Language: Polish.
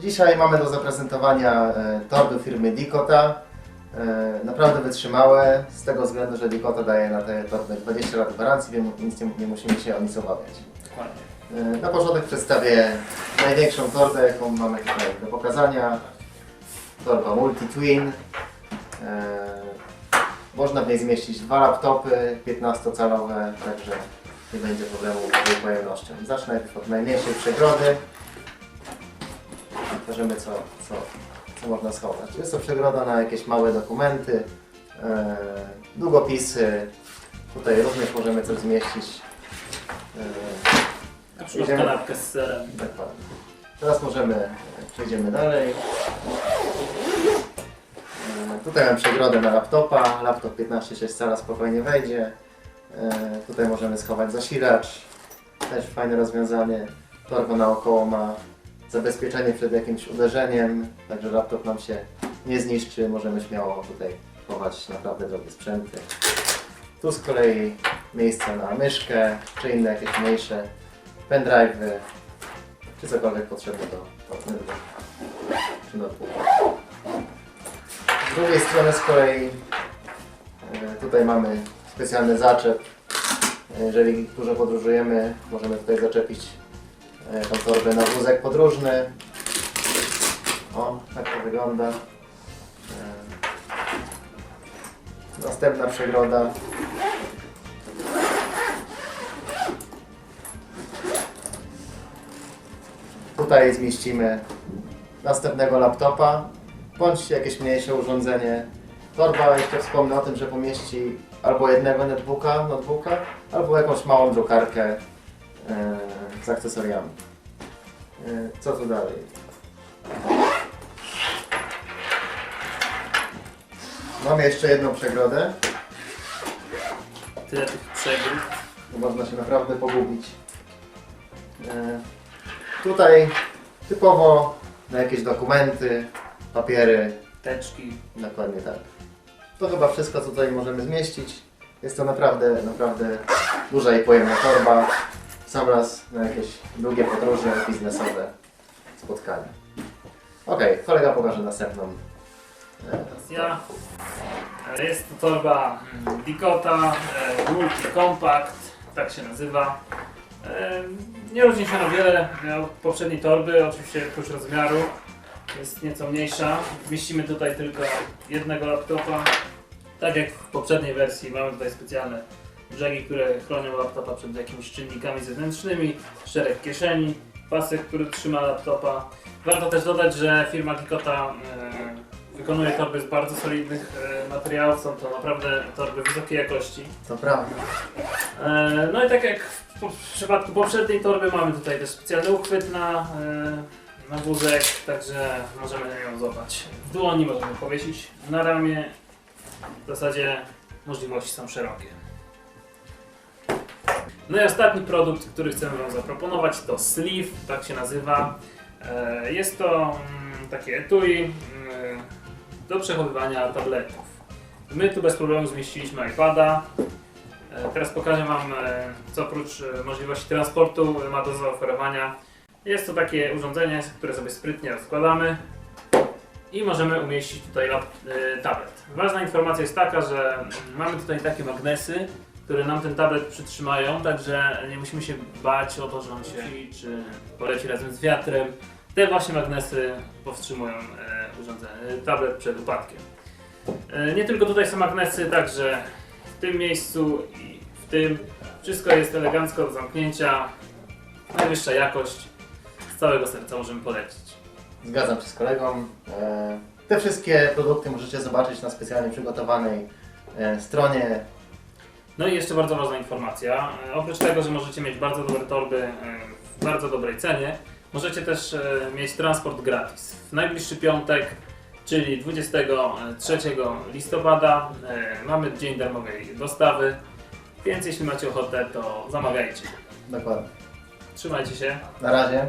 Dzisiaj mamy do zaprezentowania e, torby firmy Dikota. E, naprawdę wytrzymałe, z tego względu, że Dikota daje na te torby 20 lat gwarancji, więc nic nie, nie musimy się o nic obawiać. Dokładnie. E, na początek przedstawię największą torbę, jaką mamy tutaj do pokazania. Torba Multi Twin. Można w niej zmieścić dwa laptopy 15-calowe, także nie będzie problemu z jej pojemnością. Zacznę od najmniejszej przegrody. Pokażemy co, co, co można schować. Jest to przegroda na jakieś małe dokumenty, e, długopisy. Tutaj również możemy coś zmieścić. E, Na przykład Idziemy. kanapkę z serem. Dokładnie. Teraz możemy, przejdziemy dalej. E, Tutaj mam przegrodę na laptopa. Laptop 15,6 cala spokojnie wejdzie. E, Tutaj możemy schować zasilacz. Też fajne rozwiązanie. Torba naokoło ma zabezpieczenie przed jakimś uderzeniem, także laptop nam się nie zniszczy. Możemy śmiało tutaj chować naprawdę drogie sprzęty. Tu z kolei miejsce na myszkę, czy inne jakieś mniejsze pendrive'y, czy cokolwiek potrzebne do, do czy notebooka. Z drugiej strony z kolei e, tutaj mamy specjalny zaczep. E, Jeżeli dużo podróżujemy, możemy tutaj zaczepić tą torbę na wózek podróżny. O, tak to wygląda. E, Następna przegroda. Tutaj zmieścimy następnego laptopa, bądź jakieś mniejsze urządzenie. Torba, jeszcze wspomnę o tym, że pomieści albo jednego notebooka, notebooka albo jakąś małą drukarkę e, z akcesoriami. E, co tu dalej? Mamy jeszcze jedną przegrodę, Tyle tych przegród. bo można się naprawdę pogubić. E, tutaj typowo na jakieś dokumenty, papiery, Teczki. Dokładnie tak. To chyba wszystko, co tutaj możemy zmieścić. Jest to naprawdę, naprawdę duża i pojemna torba. Sam raz na jakieś długie podróże biznesowe, spotkania. Ok, kolega pokaże następną. e, ja. E, Jest to torba mm, Dikota e, Multi Compact, tak się nazywa. E, Nie różni się na wiele od poprzedniej torby, oczywiście oprócz rozmiaru. Jest nieco mniejsza. Mieścimy tutaj tylko jednego laptopa. Tak jak w poprzedniej wersji mamy tutaj specjalne brzegi, które chronią laptopa przed jakimiś czynnikami zewnętrznymi, szereg kieszeni, pasek, który trzyma laptopa. Warto też dodać, że firma Dikota e, wykonuje torby z bardzo solidnych e, materiałów, są to naprawdę torby wysokiej jakości. To prawda. E, No i tak jak w w przypadku poprzedniej torby mamy tutaj też specjalny uchwyt na, e, na wózek, także możemy ją złapać w dłoni, możemy powiesić na ramię. W zasadzie możliwości są szerokie. No i ostatni produkt, który chcemy Wam zaproponować to Sleeve, tak się nazywa. E, Jest to mm, takie etui mm, do przechowywania tabletów. My tu bez problemu zmieściliśmy iPada, E, Teraz pokażę Wam, e, co oprócz możliwości transportu ma do zaoferowania. Jest to takie urządzenie, które sobie sprytnie rozkładamy i możemy umieścić tutaj tablet. Ważna informacja jest taka, że mm, mamy tutaj takie magnesy, które nam ten tablet przytrzymają, także nie musimy się bać o to, że on się czy poleci razem z wiatrem. Te właśnie magnesy powstrzymują e, urządzenie, tablet przed upadkiem. E, Nie tylko tutaj są magnesy, także w tym miejscu i w tym. Wszystko jest elegancko do zamknięcia. Najwyższa jakość. Z całego serca możemy polecić. Zgadzam się z kolegą. E, Te wszystkie produkty możecie zobaczyć na specjalnie przygotowanej e, stronie. No i jeszcze bardzo ważna informacja. E, Oprócz tego, że możecie mieć bardzo dobre torby e, w bardzo dobrej cenie, możecie też e, mieć transport gratis. W najbliższy piątek, czyli 23 listopada, mamy dzień darmowej dostawy. Więc jeśli macie ochotę, to zamawiajcie. Dokładnie. Trzymajcie się. Na razie.